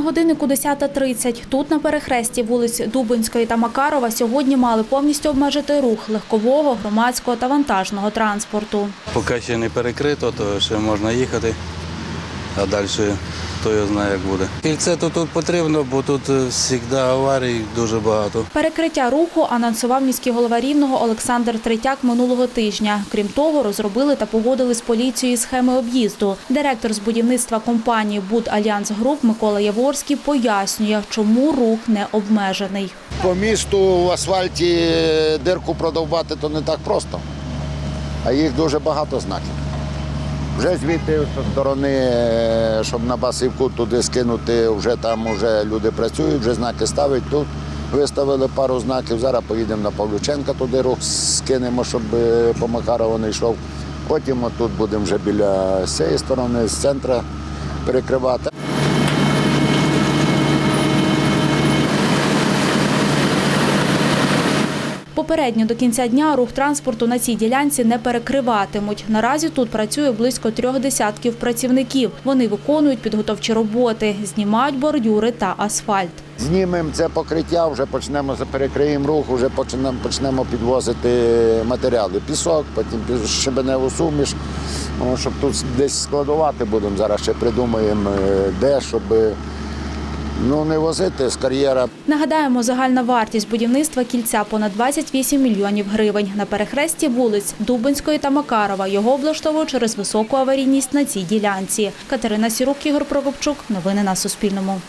годиннику 10.30 тут на перехресті вулиць Дубинської та Макарова сьогодні мали повністю обмежити рух легкового, громадського та вантажного транспорту. Поки ще не перекрито, то ще можна їхати, а далі хто його знає, як буде. Кільце то тут потрібно, бо тут е, завжди аварій дуже багато. Перекриття руху анонсував міський голова Рівного Олександр Третяк минулого тижня. Крім того, розробили та погодили з поліцією схеми об'їзду. Директор з будівництва компанії Буд Альянс Груп Микола Яворський пояснює, чому рух не обмежений. По місту в асфальті дирку продовбати то не так просто, а їх дуже багато знаків. Вже звідти сторони, е, щоб на басівку туди скинути, вже там вже люди працюють, вже знаки ставить тут. Виставили пару знаків. Зараз поїдемо на Павлюченка, туди рух скинемо, щоб е, по Макарову не йшов. Потім отут будемо вже біля цієї сторони, з центра перекривати. Попередньо до кінця дня рух транспорту на цій ділянці не перекриватимуть. Наразі тут працює близько трьох десятків працівників. Вони виконують підготовчі роботи, знімають бордюри та асфальт. Знімемо це покриття, вже почнемо перекриємо рух, вже почнемо, почнемо підвозити матеріали. Пісок, потім щебеневу суміш. Ну, щоб тут десь складувати будемо. Зараз ще придумаємо, е, де, щоб ну, не возити з кар'єра. Нагадаємо, загальна вартість будівництва кільця понад 28 мільйонів гривень. На перехресті вулиць Дубинської та Макарова його облаштовують через високу аварійність на цій ділянці. Катерина Сірук, Ігор Прокопчук. Новини на Суспільному.